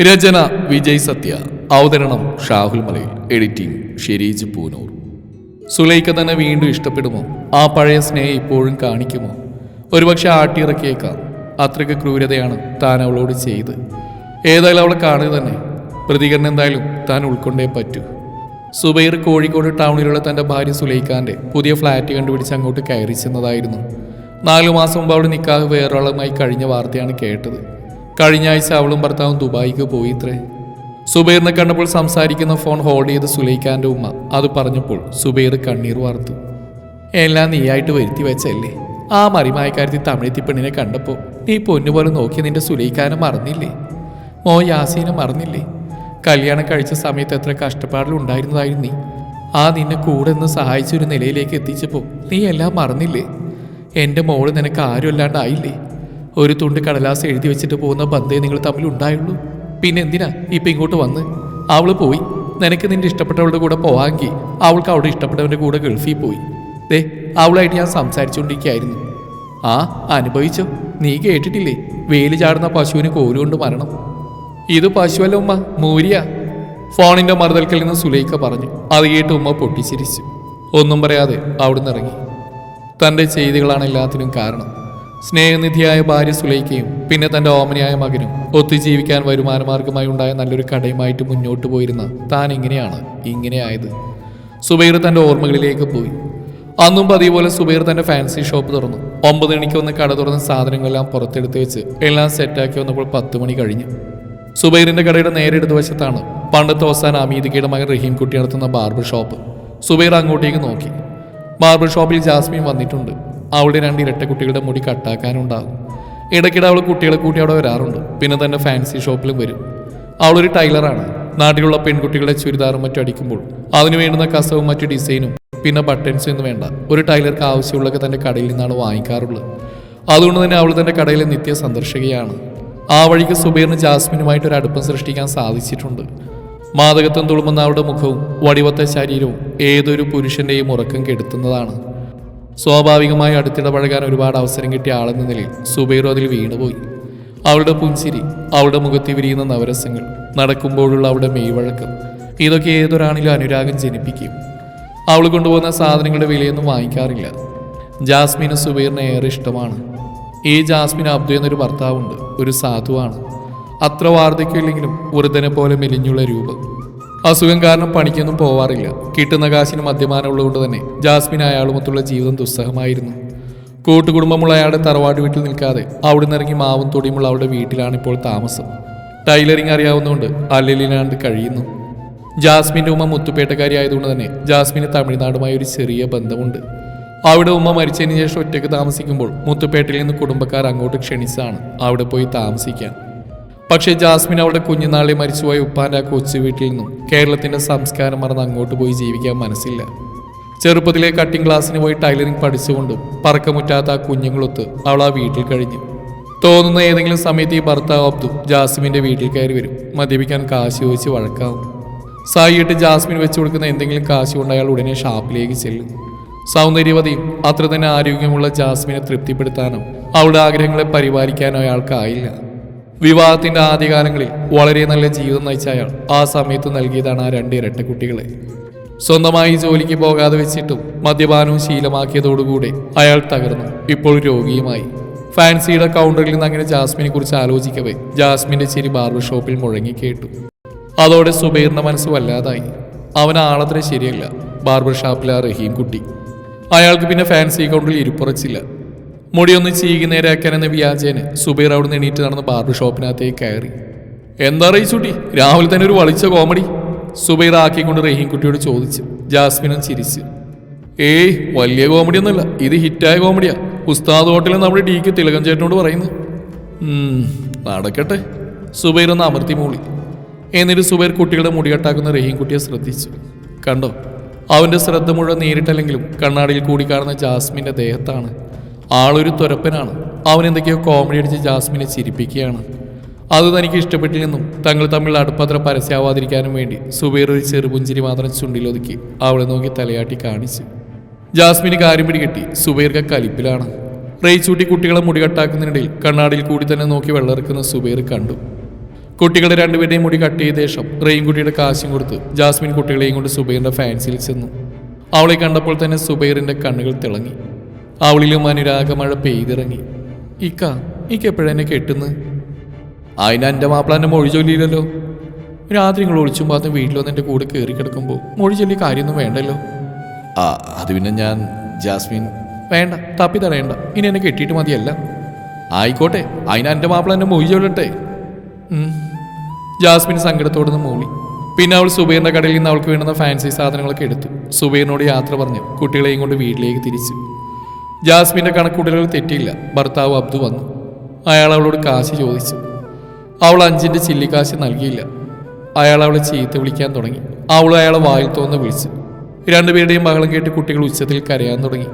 രചന വിജയ് സത്യ. അവതരണം ഷാഹുൽ മലയിൽ. എഡിറ്റിംഗ് ഷെരീജ് പൂനൂർ. സുലൈക്ക തന്നെ വീണ്ടും ഇഷ്ടപ്പെടുമോ? ആ പഴയ സ്നേഹം ഇപ്പോഴും കാണിക്കുമോ? ഒരുപക്ഷെ ആട്ടിയിറക്കിയേക്കാം അത്രയ്ക്ക് ക്രൂരതയാണ് താൻ അവളോട് ചെയ്ത്. ഏതായാലും അവളെ കാണുക തന്നെ. പ്രതികരണം എന്തായാലും താൻ ഉൾക്കൊണ്ടേ പറ്റൂ. സുബൈർ കോഴിക്കോട് ടൗണിലുള്ള തന്റെ ഭാര്യ സുലൈഖാന്റെ പുതിയ ഫ്ലാറ്റ് കണ്ടുപിടിച്ച് അങ്ങോട്ട് കയറി ചെന്നതായിരുന്നു. നാലു മാസം മുമ്പ് അവിടെ നിക്കാഹ് വേറൊരാളുമായി കഴിഞ്ഞ വാർത്തയാണ് കേട്ടത്. കഴിഞ്ഞ ആഴ്ച അവളും ഭർത്താവും ദുബായിക്ക് പോയി ഇത്രേ സുബൈറിനെ കണ്ടപ്പോൾ സംസാരിക്കുന്ന ഫോൺ ഹോൾഡ് ചെയ്ത് സുലൈഖാന്റെ ഉമ്മ അത് പറഞ്ഞപ്പോൾ സുബൈർ കണ്ണീർ വാർത്തു. എല്ലാം നീയായിട്ട് വരുത്തി വെച്ചല്ലേ? ആ മറിമായക്കാരത്തി തമിഴത്തി പെണ്ണിനെ കണ്ടപ്പോൾ നീ പൊന്നുപോലെ നോക്കി നിന്റെ സുലൈഖാനെ മറന്നില്ലേ? മോ യാസീനെ മറന്നില്ലേ? കല്യാണം കഴിച്ച സമയത്ത് എത്ര കഷ്ടപ്പാടിലുണ്ടായിരുന്നതായിരുന്നു നീ. ആ നിന്നെ കൂടെ നിന്ന് സഹായിച്ചൊരു നിലയിലേക്ക് എത്തിച്ചപ്പോൾ നീ എല്ലാം മറന്നില്ലേ? എന്റെ മോൾ നിനക്ക് ആരും അല്ലാണ്ടായില്ലേ ഒരു തുണ്ട് കടലാസ് എഴുതി വെച്ചിട്ട് പോകുന്ന ബന്ധേ നിങ്ങൾ തമ്മിൽ ഉണ്ടായുള്ളൂ. പിന്നെ എന്തിനാ ഇപ്പം ഇങ്ങോട്ട് വന്ന്? അവൾ പോയി. നിനക്ക് നിന്റെ ഇഷ്ടപ്പെട്ടവളുടെ കൂടെ പോവാമെങ്കിൽ അവൾക്ക് അവിടെ ഇഷ്ടപ്പെട്ടവന്റെ കൂടെ ഗൾഫിൽ പോയി. ദേ അവളായിട്ട് ഞാൻ സംസാരിച്ചുകൊണ്ടിരിക്കുകയായിരുന്നു ആ അനുഭവിച്ചോ? നീ കേട്ടിട്ടില്ലേ? വേലി ചാടുന്ന പശുവിന് കോരുകൊണ്ട് മരണം. ഇത് പശുവല്ല ഉമ്മ മൂരിയ. ഫോണിന്റെ മറുതൽക്കൽ നിന്ന് സുലൈക്ക പറഞ്ഞു. അത് കേട്ട് ഉമ്മ പൊട്ടിച്ചിരിച്ചു. ഒന്നും പറയാതെ അവിടുന്ന് ഇറങ്ങി. തന്റെ ചെയ്തികളാണ് എല്ലാത്തിനും കാരണം. സ്നേഹനിധിയായ ഭാര്യ സുലൈക്കയും പിന്നെ തന്റെ ഓമനയായ മകനും ഒത്തുജീവിക്കാൻ വരുമാനമാർഗമായി ഉണ്ടായ നല്ലൊരു കടയുമായിട്ട് മുന്നോട്ട് പോയിരുന്ന താൻ ഇങ്ങനെയാണ് ഇങ്ങനെയായത് സുബൈർ തന്റെ ഓർമ്മകളിലേക്ക് പോയി. അന്നും പതിപോലെ സുബൈർ തന്റെ ഫാൻസി ഷോപ്പ് തുറന്നു. ഒമ്പത് മണിക്ക് വന്ന് കട തുറന്ന സാധനങ്ങളെല്ലാം പുറത്തെടുത്ത് വെച്ച് എല്ലാം സെറ്റാക്കി വന്നപ്പോൾ പത്ത് മണി കഴിഞ്ഞു. സുബൈറിന്റെ കടയുടെ നേരെ ഇടതുവശത്താണ് പണ്ടത്തെ അവസാന അമീദിക്കയുടെ മകൻ റഹീം കുട്ടി നടത്തുന്ന ബാർബർ ഷോപ്പ്. സുബൈർ അങ്ങോട്ടേക്ക് നോക്കി. ബാർബർ ഷോപ്പിൽ ജാസ്മിൻ വന്നിട്ടുണ്ട്. അവളുടെ രണ്ട് ഇരട്ട കുട്ടികളുടെ മുടി കട്ടാക്കാനുണ്ടാകും. ഇടയ്ക്കിടെ അവൾ കുട്ടികളെ കൂട്ടി അവിടെ വരാറുണ്ട്. പിന്നെ തന്നെ ഫാൻസി ഷോപ്പിലും വരും. അവളൊരു ടൈലറാണ്. നാട്ടിലുള്ള പെൺകുട്ടികളുടെ ചുരിദാറും മറ്റും അടിക്കുമ്പോൾ അതിന് വേണ്ടുന്ന കസവും മറ്റു ഡിസൈനും പിന്നെ ബട്ടൺസും ഒന്നും വേണ്ട. ഒരു ടൈലർക്ക് ആവശ്യമുള്ളൊക്കെ തന്റെ കടയിൽ നിന്നാണ് വാങ്ങിക്കാറുള്ളത്. അതുകൊണ്ട് തന്നെ അവൾ തന്റെ കടയിലെ നിത്യ സന്ദർശകയാണ്. ആ വഴിക്ക് സുബൈറിന് ജാസ്മിനുമായിട്ട് ഒരു അടുപ്പം സൃഷ്ടിക്കാൻ സാധിച്ചിട്ടുണ്ട്. മാതകത്വം തുളുമ്പുന്ന അവളുടെ മുഖവും വടിവത്ത ശരീരവും ഏതൊരു പുരുഷന്റെയും ഉറക്കം കെടുത്തുന്നതാണ്. സ്വാഭാവികമായി അടുത്തിടപഴകാൻ ഒരുപാട് അവസരം കിട്ടിയ ആളെന്ന നിലയിൽ സുബൈറോ അതിൽ വീണുപോയി. അവളുടെ പുഞ്ചിരി അവളുടെ മുഖത്ത് വിരിയുന്ന നവരസങ്ങൾ നടക്കുമ്പോഴുള്ള അവളുടെ മെയ്വഴക്കം ഇതൊക്കെ ഏതൊരാണിലും അനുരാഗം ജനിപ്പിക്കും. അവൾ കൊണ്ടുപോകുന്ന സാധനങ്ങളുടെ വിലയൊന്നും വാങ്ങിക്കാറില്ല. ജാസ്മിന് സുബൈറിനെ ഏറെ ഇഷ്ടമാണ്. ഈ ജാസ്മിൻ അബ്ദു എന്നൊരു ഭർത്താവുണ്ട് ഒരു സാധുവാണ്. അത്ര വാർദ്ധക്യമില്ലെങ്കിലും വൃദ്ധനെ പോലെ മെലിഞ്ഞുള്ള രൂപം. അസുഖം കാരണം പണിക്കൊന്നും പോവാറില്ല. കിട്ടുന്ന കാശിന് മദ്യപാനം ഉള്ളതുകൊണ്ട് തന്നെ ജാസ്മിൻ അയാളുമൊത്തുള്ള ജീവിതം ദുസ്സഹമായിരുന്നു. കൂട്ടുകുടുംബമുള്ള അയാളുടെ തറവാട് വീട്ടിൽ നിൽക്കാതെ അവിടെ ഇറങ്ങി മാവും തൊടിയുമുള്ള അവളുടെ വീട്ടിലാണ് ഇപ്പോൾ താമസം. ടൈലറിംഗ് അറിയാവുന്നതുകൊണ്ട് അല്ലലിനാണ്ട് കഴിയുന്നു. ജാസ്മിന്റെ ഉമ്മ മുത്തുപേട്ടക്കാരി ആയതുകൊണ്ട് തന്നെ ജാസ്മിന് തമിഴ്നാടുമായി ഒരു ചെറിയ ബന്ധമുണ്ട്. അവിടെ ഉമ്മ മരിച്ചതിന് ശേഷം ഒറ്റയ്ക്ക് താമസിക്കുമ്പോൾ മുത്തുപേട്ടയിൽ നിന്ന് കുടുംബക്കാർ അങ്ങോട്ട് ക്ഷണിച്ചാണ് അവിടെ പോയി താമസിക്കാൻ. പക്ഷേ ജാസ്മിൻ അവളുടെ കുഞ്ഞുനാളിൽ മരിച്ചുപോയ ഉപ്പാന്റെ ആ കൊച്ചു വീട്ടിൽ നിന്നും കേരളത്തിന്റെ സംസ്കാരം മറന്ന് അങ്ങോട്ട് പോയി ജീവിക്കാൻ മനസ്സില്ല. ചെറുപ്പത്തിലെ കട്ടിംഗ് ക്ലാസ്സിന് പോയി ടൈലറിംഗ് പഠിച്ചുകൊണ്ടും പറക്കമുറ്റാത്ത ആ കുഞ്ഞുങ്ങളൊത്ത് അവൾ ആ വീട്ടിൽ കഴിഞ്ഞു. തോന്നുന്ന ഏതെങ്കിലും സമയത്ത് ഈ ഭർത്താവ് അബ്ദു ജാസ്മിന്റെ വീട്ടിൽ കയറി വരും. മദ്യപിക്കാൻ കാശ് ചോദിച്ച് വഴക്കാവും. സായിട്ട് ജാസ്മിൻ വെച്ചു കൊടുക്കുന്ന എന്തെങ്കിലും കാശ് കൊണ്ട് അയാൾ ഉടനെ ഷാപ്പിലേക്ക് ചെല്ലും. സൗന്ദര്യവതിയും അത്ര തന്നെ ആരോഗ്യമുള്ള ജാസ്മിനെ തൃപ്തിപ്പെടുത്താനോ അവളുടെ ആഗ്രഹങ്ങളെ പരിപാലിക്കാനോ അയാൾക്കായില്ല വിവാഹത്തിന്റെ ആദ്യകാലങ്ങളിൽ വളരെ നല്ല ജീവിതം നയിച്ച അയാൾ ആ സമയത്ത് നൽകിയതാണ് ആ രണ്ട് ഇരട്ട കുട്ടികളെ. സ്വന്തമായി ജോലിക്ക് പോകാതെ വെച്ചിട്ടും മദ്യപാനവും ശീലമാക്കിയതോടുകൂടെ അയാൾ തകർന്നു. ഇപ്പോൾ രോഗിയുമായി. ഫാൻസിയുടെ കൗണ്ടറിൽ നിന്ന് അങ്ങനെ ജാസ്മിനെ കുറിച്ച് ആലോചിക്കവേ ജാസ്മിന്റെ ചിരി ബാർബർ ഷോപ്പിൽ മുഴങ്ങി കേട്ടു. അതോടെ സുബൈറിന്റെ മനസ്സ് വല്ലാതായി. അവൻ ആളത്ര ശരിയല്ല. ബാർബർ ഷോപ്പിലെ ആ റഹീം കുട്ടി. അയാൾക്ക് പിന്നെ ഫാൻസി കൗണ്ടറിൽ ഇരിപ്പുറച്ചില്ല. മുടിയൊന്ന് ചീകി നേരെയാക്കാനെന്ന് വ്യാജേനെ. സുബൈർ അവിടെ നിന്ന് എണീറ്റ് നടന്ന് ബാർബർ ഷോപ്പിനകത്തേക്ക് കയറി. എന്താ റയിച്ചുട്ടി രാവിലെ തന്നെ ഒരു വളിച്ച കോമഡി. സുബൈർ ആക്കിക്കൊണ്ട് റഹീം കുട്ടിയോട് ചോദിച്ചു. ജാസ്മിനും ചിരിച്ചു. ഏയ് വലിയ കോമഡി ഒന്നുമില്ല ഇത് ഹിറ്റായ കോമഡിയാ. ഉസ്താദ് ഹോട്ടലിൽ നമ്മുടെ ഡിക്ക് തിലകൻ ചേട്ടനോട് പറയുന്നു നടക്കട്ടെ. സുബൈർ ഒന്ന് അമർത്തി മൂളി. എന്നിട്ട് സുബൈർ കുട്ടികളുടെ മുടി കട്ടാക്കുന്ന റഹീം കുട്ടിയെ ശ്രദ്ധിച്ചു. കണ്ടോ? അവന്റെ ശ്രദ്ധ മുഴുവൻ നേരിട്ടല്ലെങ്കിലും കണ്ണാടിയിൽ കൂടി കാണുന്ന ജാസ്മിന്റെ ദേഹത്താണ് ആളൊരു തുരപ്പനാണ്. അവൻ എന്തൊക്കെയോ കോമഡി അടിച്ച് ജാസ്മിനെ ചിരിപ്പിക്കുകയാണ്. അത് തനിക്ക് ഇഷ്ടപ്പെട്ടില്ലെന്നും തങ്ങൾ തമ്മിൽ അടുപ്പത്ര പരസ്യമാവാതിരിക്കാനും വേണ്ടി സുബൈർ ഒരു ചെറുപുഞ്ചിരി മാത്രം ചുണ്ടിലൊതുക്കി അവളെ നോക്കി തലയാട്ടി കാണിച്ചു. ജാസ്മിന് കാര്യം പിടികിട്ടി. സുബൈർക്ക് കലിപ്പിലാണ്. റേച്ചൂട്ടി കുട്ടികളെ മുടി കട്ടാക്കുന്നതിനിടയിൽ കണ്ണാടിയിൽ കൂടി തന്നെ നോക്കി വെള്ളമിറക്കുന്ന സുബൈർ കണ്ടു. കുട്ടികളുടെ രണ്ടുപേരുടെയും മുടി കട്ട് ചെയ്ത ശേഷം റെയിൻകുട്ടിയുടെ കാശും കൊടുത്ത് ജാസ്മിൻ കുട്ടികളെയും കൊണ്ട് സുബൈറിന്റെ ഫാൻസിയിൽ ചെന്നു. അവളെ കണ്ടപ്പോൾ തന്നെ സുബൈറിന്റെ കണ്ണുകൾ തിളങ്ങി. അവളിലും അനുരാഗമഴ പെയ്തിറങ്ങി. ഇക്ക ഇക്ക എപ്പോഴെന്നെ കെട്ടുന്നു? അതിന് എന്റെ മാപ്പിള എന്റെ മൊഴി ചൊല്ലിയില്ലല്ലോ. രാത്രി നിങ്ങൾ ഒളിച്ചും പാത്തും വീട്ടിൽ വന്ന് എന്റെ കൂടെ കയറി കിടക്കുമ്പോൾ മൊഴി ചൊല്ലി കാര്യമൊന്നും വേണ്ടല്ലോ. ആ അത് പിന്നെ ഞാൻ ജാസ്മിൻ. വേണ്ട തപ്പി തടയണ്ട. ഇനി എന്നെ കെട്ടിയിട്ട് മതിയല്ല. ആയിക്കോട്ടെ അതിന് എന്റെ മാപ്പിള എന്നെ മൊഴി ചൊല്ലട്ടെ. ജാസ്മിൻ സങ്കടത്തോടെ നിന്ന് മൂളി. പിന്നെ അവൾ സുബൈറിന്റെ കടയിൽ നിന്ന് അവൾക്ക് വേണ്ടുന്ന ഫാൻസി സാധനങ്ങളൊക്കെ എടുത്തു. സുബൈറിനോട് യാത്ര പറഞ്ഞു കുട്ടികളെയും കൊണ്ട് വീട്ടിലേക്ക് തിരിച്ചു. ജാസ്മിന്റെ കണക്കൂട്ടലുകൾ തെറ്റിയില്ല. ഭർത്താവ് അബ്ദു വന്നു. അയാൾ അവളോട് കാശ് ചോദിച്ചു. അവൾ അഞ്ചിന്റെ ചില്ലിക്കാശ് നൽകിയില്ല. അയാൾ അവളെ ചീത്ത വിളിക്കാൻ തുടങ്ങി. അവൾ അയാളെ വായിൽ തോന്ന് വിളിച്ചു. രണ്ടുപേരുടെയും ബഹളം കേട്ട് കുട്ടികൾ ഉച്ചത്തിൽ കരയാൻ തുടങ്ങി.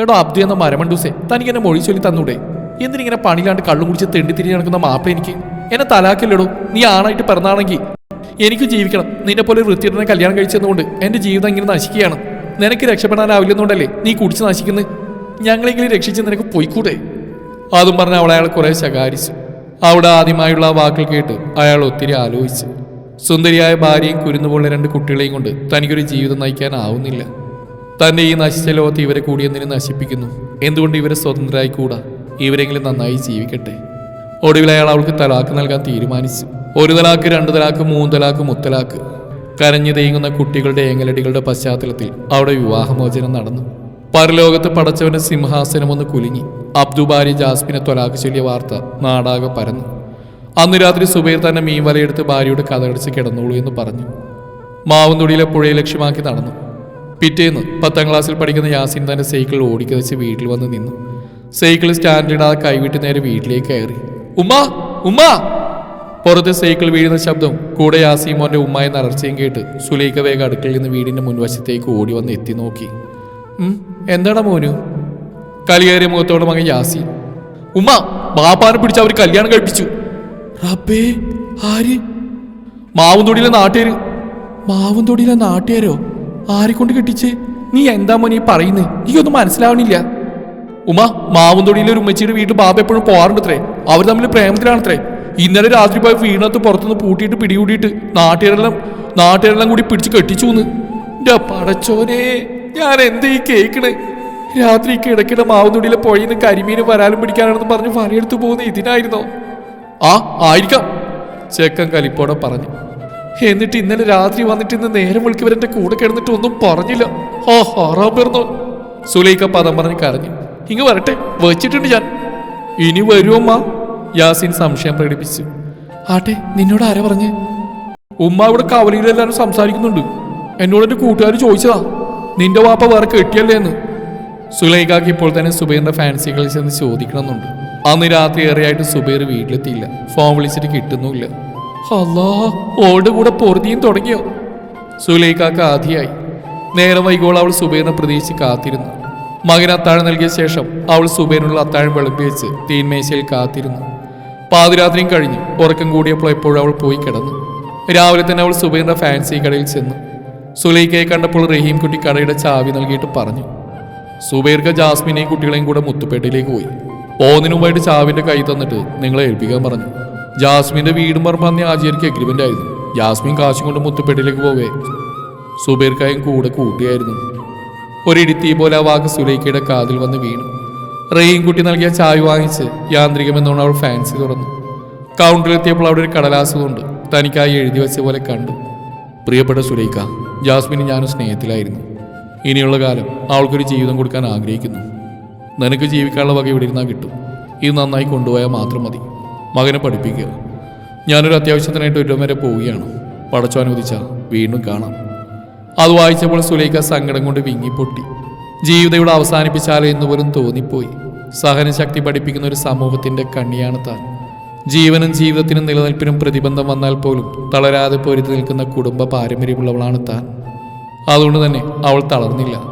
എടോ അബ്ദു എന്ന മരമണ്ടൂസെ തനിക്ക് എന്നെ മൊഴി ചൊല്ലി തന്നൂടെ? എന്തിനിങ്ങനെ പണിയിലാണ്ട് കള്ളും കുടിച്ച് തെണ്ടി തിരിഞ്ഞ് നടക്കുന്ന മാപ്പ എനിക്ക്? എന്നെ തലാക്കില്ലടോ നീ ആണായിട്ട് പിറന്നാണെങ്കിൽ എനിക്ക് ജീവിക്കണം. നിന്നെ പോലെ വൃത്തിയിടനെ കല്യാണം കഴിച്ചതുകൊണ്ട് എന്റെ ജീവിതം ഇങ്ങനെ നശിക്കുകയാണ്. നിനക്ക് രക്ഷപ്പെടാനാവില്ലെന്നുകൊണ്ടല്ലേ നീ കുടിച്ച് നശിക്കുന്നത് ഞങ്ങളെങ്കിലും രക്ഷിച്ച് നിനക്ക് പോയിക്കൂടെ? അതും പറഞ്ഞ് അവളെ അയാൾ കുറേ ശകാരിച്ചു. അവിടെ ആദ്യമായുള്ള ആ വാക്കുകൾ കേട്ട് അയാൾ ഒത്തിരി ആലോചിച്ചു. സുന്ദരിയായ ഭാര്യയും കുരുന്നുപോലുള്ള രണ്ട് കുട്ടികളെയും കൊണ്ട് തനിക്കൊരു ജീവിതം നയിക്കാനാവുന്നില്ല. തന്റെ ഈ നശിച്ച ലോകത്ത് ഇവരെ കൂടി എന്തിനു നശിപ്പിക്കുന്നു. എന്തുകൊണ്ട് ഇവരെ സ്വതന്ത്രരായി കൂടാ ഇവരെങ്കിലും നന്നായി ജീവിക്കട്ടെ. ഒടുവിൽ അയാൾ അവൾക്ക് തലാക്ക് നൽകാൻ തീരുമാനിച്ചു. ഒരു തലാക്ക് രണ്ട് തലാക്ക് മൂന്ന് തലാക്ക് മുത്തലാക്ക്. കരഞ്ഞു തേങ്ങുന്ന കുട്ടികളുടെ ഏങ്ങലടികളുടെ പശ്ചാത്തലത്തിൽ അവിടെ വിവാഹമോചനം നടന്നു. പരലോകത്ത് പടച്ചവന്റെ സിംഹാസനം ഒന്ന് കുലുങ്ങി. അബ്ദുബാരി ജാസ്മിനെ തൊലാക്ക് ചൊല്ലിയ വാർത്ത നാടാകെ പരന്നു. അന്ന് രാത്രി സുബൈർ തന്നെ മീൻ വലയെടുത്ത് ഭാര്യയുടെ കഥകടിച്ച് കിടന്നോളൂ എന്ന് പറഞ്ഞു. മാവുന്തൊടിയിലെ പുഴയെ ലക്ഷ്യമാക്കി നടന്നു. പിറ്റേന്ന് പത്താം ക്ലാസ്സിൽ പഠിക്കുന്ന യാസിൻ തന്റെ സൈക്കിൾ ഓടിക്കതച്ച് വീട്ടിൽ വന്ന് നിന്നു. സൈക്കിൾ സ്റ്റാൻഡിടാതെ കൈവിട്ട് നേരെ വീട്ടിലേക്ക് കയറി. ഉമ്മ ഉമ്മ! പുറത്ത് സൈക്കിൾ വീഴുന്ന ശബ്ദം കൂടെ യാസിമോന്റെ ഉമ്മായി നറർച്ചയും കേട്ട് സുലൈഖ വേഗം അടുക്കളയിൽ നിന്ന് വീടിന്റെ മുൻവശത്തേക്ക് ഓടി വന്ന് എത്തി നോക്കി. "ഉം, എന്താടാ മോനു? കലിയേറിയ മുഖത്തോടെ മകൻ യാസി ഉമ്മ ബാപ്പാനെ പിടിച്ച് അവർ കല്യാണം കഴിപ്പിച്ചു. റബ്ബേ ആര്? മാവുംതൊടിയിലെ നാട്ടുകാര്. മാവുംതൊടിയിലെ നാട്ടുകാരോ? ആരെ കൊണ്ട് കെട്ടിച്ച്? നീ എന്താ മോനെ പറയുന്നേ? എനിക്കൊന്നും മനസ്സിലാവണില്ല. ഉമ്മ മാവുംതൊടിയിലെ ഒരു ഉമ്മച്ചിയുടെ വീട്ടിൽ ബാബ എപ്പോഴും പോകാറുണ്ടത്രേ? അവർ തമ്മിൽ പ്രേമത്തിലാണത്രേ? ഇന്നലെ രാത്രി പോയി വീണത്ത് പുറത്തുനിന്ന് പൂട്ടിയിട്ട് പിടികൂടിയിട്ട് നാട്ടുകാരെല്ലാം നാട്ടുകാരെല്ലാം കൂടി പിടിച്ച് കെട്ടിച്ചു എന്ന് എന്റെ പടച്ചോനെ. ഞാൻ എന്ത് ഈ കേക്കണേ? രാത്രി കിടക്കിടെ പുഴയിൽ നിന്ന് കരിമീന് വരാലും പിടിക്കാനാണെന്ന് പറഞ്ഞ് വരയെടുത്തു പോകുന്ന ഇതിനായിരുന്നോ? ആ ആയിരിക്കാം. ചെക്കൻ കലിപ്പോടെ പറഞ്ഞു. എന്നിട്ട് ഇന്നലെ രാത്രി വന്നിട്ട് ഇന്ന് നേരം വിളിക്കവരെ കൂടെ കിടന്നിട്ട് ഒന്നും പറഞ്ഞില്ല. ആ ഹാറാ പേർന്നോ സുലൈക്ക പദം പറഞ്ഞ് കരഞ്ഞു. ഇങ്ങ് വരട്ടെ വെച്ചിട്ടുണ്ട് ഞാൻ. ഇനി വരുമമ്മ യാസിൻ സംശയം പ്രകടിപ്പിച്ചു. ആട്ടെ നിന്നോട് ആരാ പറഞ്ഞേ? ഉമ്മ ഇവിടെ കവലയിലെല്ലാരും സംസാരിക്കുന്നുണ്ട്. എന്നോട് എന്റെ കൂട്ടുകാർ ചോദിച്ചതാ. നിന്റെ വാപ്പ വേറെ കെട്ടിയല്ലേ എന്ന് സുലൈഖാക്ക് ഇപ്പോൾ തന്നെ സുബൈറിന്റെ ഫാൻസികളിൽ ചെന്ന് ചോദിക്കണമെന്നുണ്ട്. അന്ന് രാത്രി ഏറെയായിട്ട് സുബൈർ വീട്ടിലെത്തിയില്ല. ഫോൺ വിളിച്ചിട്ട് കിട്ടുന്നുമില്ല. അല്ലാ ഓളുടെ കൂടെ പൊറുതിയും തുടങ്ങിയോ? സുലൈഖാക്ക് ആദ്യമായി നേരം വൈകോൾ അവൾ സുബൈറിനെ പ്രതീക്ഷിച്ച് കാത്തിരുന്നു. മകന് അത്താഴം നൽകിയ ശേഷം അവൾ സുബൈറിനുള്ള അത്താഴം വിളമ്പി വെച്ച് തീൻമേശയിൽ കാത്തിരുന്നു. പാതിരാത്രിയും കഴിഞ്ഞു. ഉറക്കം കൂടിയപ്പോൾ എപ്പോഴും അവൾ പോയി കിടന്നു. രാവിലെ തന്നെ അവൾ സുബൈറിന്റെ ഫാൻസി കടയിൽ ചെന്നു. സുലൈഖയെ കണ്ടപ്പോൾ റഹീം കുട്ടി കടയുടെ ചാവി നൽകിയിട്ട് പറഞ്ഞു. സുബൈർക്ക ജാസ്മിനെയും കുട്ടികളെയും കൂടെ മുത്തുപേട്ടയിലേക്ക് പോയി. ഓന്നിനുമായിട്ട് ചാവിന്റെ കൈ തന്നിട്ട് നിങ്ങളെ ഏൽപ്പിക്കാൻ പറഞ്ഞു. ജാസ്മിന്റെ വീടും പറമ്പ് ആചാര്യക്ക് അഗ്രിമെന്റ് ആയിരുന്നു. ജാസ്മിൻ കാശും കൊണ്ട് മുത്തുപേട്ടയിലേക്ക് പോവേ. സുബൈർക്കായും കൂടെ കൂട്ടിയായിരുന്നു. ഒരിടിത്തീ പോലെ ആ വാക്ക് സുലൈക്കയുടെ കാതിൽ വന്ന് വീണു. റഹീം കുട്ടി നൽകിയ ചായ വാങ്ങിച്ച് യാന്ത്രികമെന്നോണം അവൾ ഫാൻസി തുറന്നു. കൗണ്ടറിലെത്തിയപ്പോൾ അവിടെ ഒരു കടലാസുകൊണ്ട് തനിക്കായി എഴുതി വെച്ച പോലെ കണ്ടു. പ്രിയപ്പെട്ട സുലൈക്ക ജാസ്മിന് ഞാനും സ്നേഹത്തിലായിരുന്നു. ഇനിയുള്ള കാലം അവൾക്കൊരു ജീവിതം കൊടുക്കാൻ ആഗ്രഹിക്കുന്നു. നിനക്ക് ജീവിക്കാനുള്ള വക ഇവിടെ ഇരുന്നാൽ കിട്ടും. ഇത് നന്നായി കൊണ്ടുപോയാൽ മാത്രം മതി. മകനെ പഠിപ്പിക്കുക. ഞാനൊരു അത്യാവശ്യത്തിനായിട്ട് ഒരു വരെ പോവുകയാണ്. പടച്ചു അനുവദിച്ചാൽ വീണ്ടും കാണാം. അത് വായിച്ചപ്പോൾ സുലൈഖ സങ്കടം കൊണ്ട് വിങ്ങിപ്പൊട്ടി. ജീവിതം ഇവിടെ അവസാനിപ്പിച്ചാലോ എന്ന് പോലും തോന്നിപ്പോയി. സഹനശക്തി പഠിപ്പിക്കുന്ന ഒരു സമൂഹത്തിന്റെ കണ്ണിയാണ് താൻ. ജീവനും ജീവിതത്തിനും നിലനിൽപ്പിനും പ്രതിബന്ധം വന്നാൽ പോലും തളരാതെ പൊരുതി നിൽക്കുന്ന കുടുംബ പാരമ്പര്യമുള്ളവളാണ് താൻ. അതുകൊണ്ട് തന്നെ അവൾ തളർന്നില്ല.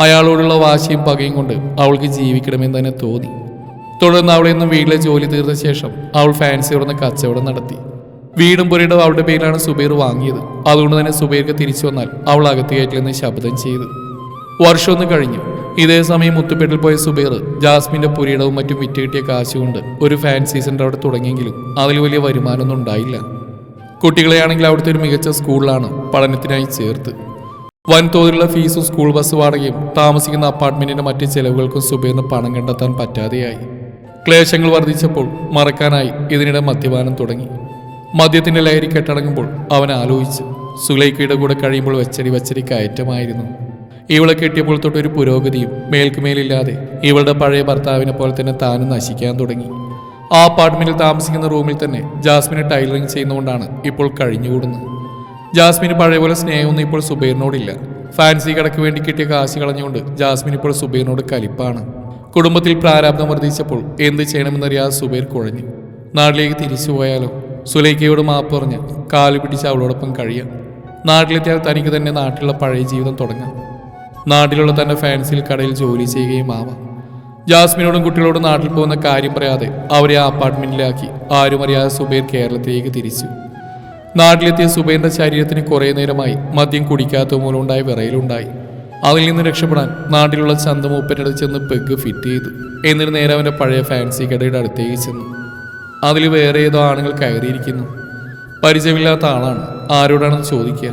അയാളോടുള്ള വാശിയും പകയും കൊണ്ട് അവൾക്ക് ജീവിക്കണമെന്ന് തന്നെ തോന്നി. തുടർന്ന് അവളെ നിന്ന് വീട്ടിലെ ജോലി തീർന്ന ശേഷം അവൾ ഫാൻസി തുറന്ന് കച്ചവടം നടത്തി. വീടും പുരയിടവും അവളുടെ പേരിലാണ് സുബൈർ വാങ്ങിയത്. അതുകൊണ്ട് തന്നെ സുബൈർക്ക് തിരിച്ചു വന്നാൽ അവൾ അകത്ത് കയറ്റില്ലെന്ന് ശബ്ദം ചെയ്തു. വർഷമൊന്ന് കഴിഞ്ഞു. ഇതേ സമയം മുത്തുപേട്ടിൽ പോയ സുബൈർ ജാസ്മിന്റെ പുരീടവും മറ്റും വിറ്റ് കിട്ടിയ കാശുകൊണ്ട് ഒരു ഫാൻസി സെന്റർ അവിടെ തുടങ്ങിയെങ്കിലും അതിൽ വലിയ വരുമാനമൊന്നും ഉണ്ടായില്ല. കുട്ടികളെയാണെങ്കിൽ അവിടുത്തെ ഒരു മികച്ച സ്കൂളിലാണ് പഠനത്തിനായി ചേർത്ത്. വൻതോതിലുള്ള ഫീസും സ്കൂൾ ബസ് വാടകയും താമസിക്കുന്ന അപ്പാർട്ട്മെന്റിന്റെ മറ്റ് ചെലവുകൾക്കും സുബൈറിന് പണം കണ്ടെത്താൻ പറ്റാതെയായി. ക്ലേശങ്ങൾ വർദ്ധിച്ചപ്പോൾ മറക്കാനായി ഇതിനിടെ മദ്യപാനം തുടങ്ങി. മദ്യത്തിന്റെ ലഹരി കെട്ടടങ്ങുമ്പോൾ അവൻ ആലോചിച്ചു സുലൈക്കയുടെ കൂടെ കഴിയുമ്പോൾ വെച്ചടി വെച്ചടി കയറ്റമായിരുന്നു. ഇവളെ കിട്ടിയപ്പോൾ തൊട്ട് ഒരു പുരോഗതിയും മേൽക്കുമേലില്ലാതെ ഇവളുടെ പഴയ ഭർത്താവിനെ പോലെ തന്നെ താനും നശിക്കാൻ തുടങ്ങി. ആ അപ്പാർട്ട്മെന്റിൽ താമസിക്കുന്ന റൂമിൽ തന്നെ ജാസ്മിന് ടൈലറിങ് ചെയ്യുന്നതുകൊണ്ടാണ് ഇപ്പോൾ കഴിഞ്ഞുകൂടുന്നത്. ജാസ്മിന് പഴയ പോലെ സ്നേഹമൊന്നും ഇപ്പോൾ സുബൈറിനോടില്ല. ഫാൻസി കടക്ക് വേണ്ടി കിട്ടിയ കാശ് കളഞ്ഞുകൊണ്ട് ജാസ്മിൻ ഇപ്പോൾ സുബൈറിനോട് കലിപ്പാണ്. കുടുംബത്തിൽ പ്രാരാബ്ദം വർദ്ധിച്ചപ്പോൾ എന്ത് ചെയ്യണമെന്നറിയാതെ സുബൈർ കുഴഞ്ഞു. നാട്ടിലേക്ക് തിരിച്ചു പോയാലോ? സുലൈക്കയോട് മാപ്പ് പറഞ്ഞ് കാൽ പിടിച്ച് അവളോടൊപ്പം കഴിയാം. നാട്ടിലെത്തിയാൽ തനിക്ക് തന്നെ നാട്ടിലുള്ള പഴയ ജീവിതം തുടങ്ങാം. നാട്ടിലുള്ള തന്റെ ഫാൻസിൽ കടയിൽ ജോലി ചെയ്യുകയും ആവാം. ജാസ്മിനോടും കുട്ടികളോടും നാട്ടിൽ പോകുന്ന കാര്യം പറയാതെ അവരെ ആ അപ്പാർട്ട്മെന്റിലാക്കി ആരും അറിയാതെ സുബൈർ കേരളത്തിലേക്ക് തിരിച്ചു. നാട്ടിലെത്തിയ സുബൈറിന്റെ ശരീരത്തിന് കുറേ നേരമായി മദ്യം കുടിക്കാത്ത മൂലമുണ്ടായ വിറയിലുണ്ടായി. അതിൽ നിന്ന് രക്ഷപ്പെടാൻ നാട്ടിലുള്ള ചന്തമൂപ്പന്റെ ചെന്ന് പെഗ് ഫിറ്റ് ചെയ്തു. എന്നിട്ട് നേരെ അവന്റെ പഴയ ഫാൻസി കടയുടെ അടുത്തേക്ക് ചെന്നു. അതിൽ വേറെ ഏതോ ആണുങ്ങൾ കയറിയിരിക്കുന്നു. പരിചയമില്ലാത്ത ആളാണ്. ആരോടാണെന്ന് ചോദിക്കുക.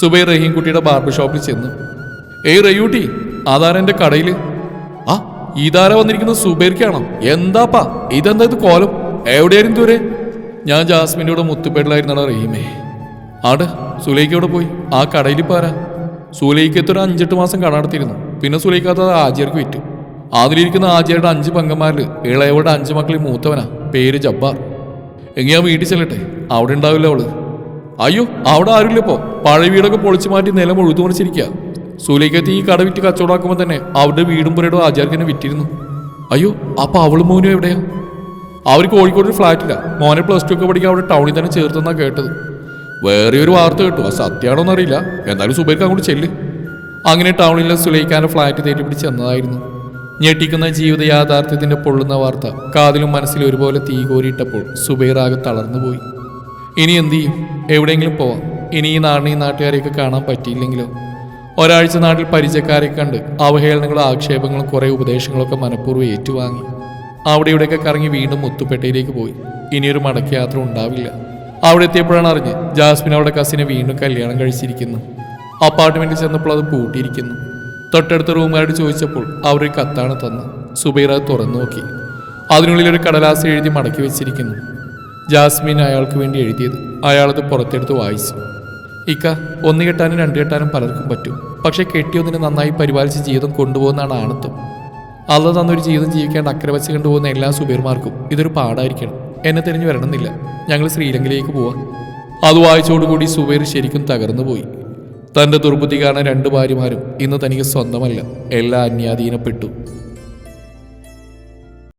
സുബൈർ റഹീം കുട്ടിയുടെ ബാർബർ ഷോപ്പിൽ ചെന്നു. ഏയ് റയ്യൂട്ടി അതാണ് എന്റെ കടയിൽ ആ ഇതാര വന്നിരിക്കുന്നത് സുബേർക്കാണോ? എന്താപ്പാ ഇതെന്താ ഇത് കോലം? എവിടെയായിരുന്നു ദൂരെ ഞാൻ ജാസ്മിന്റെ കൂടെ മുത്തുപേട്ടിലായിരുന്നടാ റഹീമേ. ആട് സുലൈക്കോടെ പോയി? ആ കടയിൽ പാരാ സുലൈക്കത്തൊരു അഞ്ചെട്ട് മാസം കട നടത്തിയിരുന്നു. പിന്നെ സുലൈക്കാത്ത ആജിയർക്ക് വിറ്റു. അതിലിരിക്കുന്ന ആചാരുടെ അഞ്ച് പങ്കന്മാരിൽ ഇളയവളുടെ അഞ്ച് മക്കളിൽ മൂത്തവനാ പേര് ജബ്ബാർ. എങ്ങനെയാ വീട്ടിൽ ചെല്ലട്ടെ? അവിടെ ഉണ്ടാവില്ല അവൾ. അയ്യോ അവിടെ ആരുമില്ല ഇപ്പോ? പഴയ വീടൊക്കെ പൊളിച്ചു മാറ്റി നിലം ഒഴുതു സുലൈക്കത്ത് ഈ കട വിറ്റ് കച്ചവടമാക്കുമ്പോൾ തന്നെ അവരുടെ വീടും പുരയുടെ ആചാര്യനെ വിറ്റിരുന്നു. അയ്യോ അപ്പൊ അവളും മോനും എവിടെയാ? അവർ കോഴിക്കോട് ഒരു ഫ്ലാറ്റില്ല മോനെ പ്ലസ് ടു ഒക്കെ പഠിക്കാൻ അവിടെ ടൗണിൽ തന്നെ ചേർത്തെന്നാ കേട്ടത്. വേറെ ഒരു വാർത്ത കേട്ടു. അത് സത്യമാണോന്ന് അറിയില്ല എന്തായാലും സുബൈർക്ക് അങ്ങോട്ട് ചെല്ല്. അങ്ങനെ ടൗണിലെ സുലൈഖാന്റെ ഫ്ലാറ്റ് തേറ്റിപ്പിടിച്ച് ചെന്നതായിരുന്നു. ഞെട്ടിക്കുന്ന ജീവിത യാഥാർത്ഥ്യത്തിന്റെ പൊള്ളുന്ന വാർത്ത കാതിലും മനസ്സിലും ഒരുപോലെ തീ കോരിയിട്ടപ്പോൾ സുബൈർ ആകെ തളർന്നുപോയി ഇനി എന്ത് ചെയ്യും? എവിടെയെങ്കിലും പോവാം. ഇനി ഈ നാടിനെ ഈ നാട്ടുകാരെയൊക്കെ കാണാൻ പറ്റിയില്ലെങ്കിലോ? ഒരാഴ്ച നാട്ടിൽ പരിചയക്കാരെ കണ്ട് അവഹേളനങ്ങളും ആക്ഷേപങ്ങളും കുറേ ഉപദേശങ്ങളൊക്കെ മനഃപൂർവം ഏറ്റുവാങ്ങി. അവിടെ ഇവിടെയൊക്കെ കറങ്ങി വീണ്ടും മുത്തുപേട്ടയിലേക്ക് പോയി. ഇനിയൊരു മടക്ക യാത്ര ഉണ്ടാവില്ല. അവിടെ എത്തിയപ്പോഴാണ് അറിഞ്ഞ് ജാസ്മിൻ അവളുടെ കസിനെ വീണ്ടും കല്യാണം കഴിച്ചിരിക്കുന്നു. അപ്പാർട്ട്മെന്റിൽ ചെന്നപ്പോൾ അത് പൂട്ടിയിരിക്കുന്നു. തൊട്ടടുത്ത റൂമുകാരോട് ചോദിച്ചപ്പോൾ അവരൊരു കത്താണ് തന്ന്. സുബൈർ അത് തുറന്നു നോക്കി. അതിനുള്ളിൽ ഒരു കടലാസ് എഴുതി മടക്കി വെച്ചിരിക്കുന്നു. ജാസ്മിൻ അയാൾക്ക് വേണ്ടി എഴുതിയത്. അയാളത് പുറത്തെടുത്ത് വായിച്ചു. ഇക്ക ഒന്ന് കെട്ടാനും രണ്ട് കെട്ടാനും പലർക്കും പറ്റും. പക്ഷെ കെട്ടിയൊന്നിനെ നന്നായി പരിപാലിച്ച് ജീവിതം കൊണ്ടുപോകുന്നതാണ് ആണത്വം. അള്ള തന്നൊരു ജീവിതം ജീവിക്കാൻ അക്കരെ കൊണ്ടുപോകുന്ന എല്ലാ സുബീർമാർക്കും ഇതൊരു പാടായിരിക്കണം. എന്നെ തിരിഞ്ഞു വരണമെന്നില്ല. ഞങ്ങൾ ശ്രീലങ്കയിലേക്ക് പോവാം. അത് വായിച്ചോടുകൂടി സുബീർ ശരിക്കും തകർന്നു പോയി. തന്റെ ദുർബുദ്ധി കാരണം രണ്ട് ഭാര്യമാരും ഇന്ന് തനിക്ക് സ്വന്തമല്ല. എല്ലാ അന്യാധീനപ്പെട്ടു.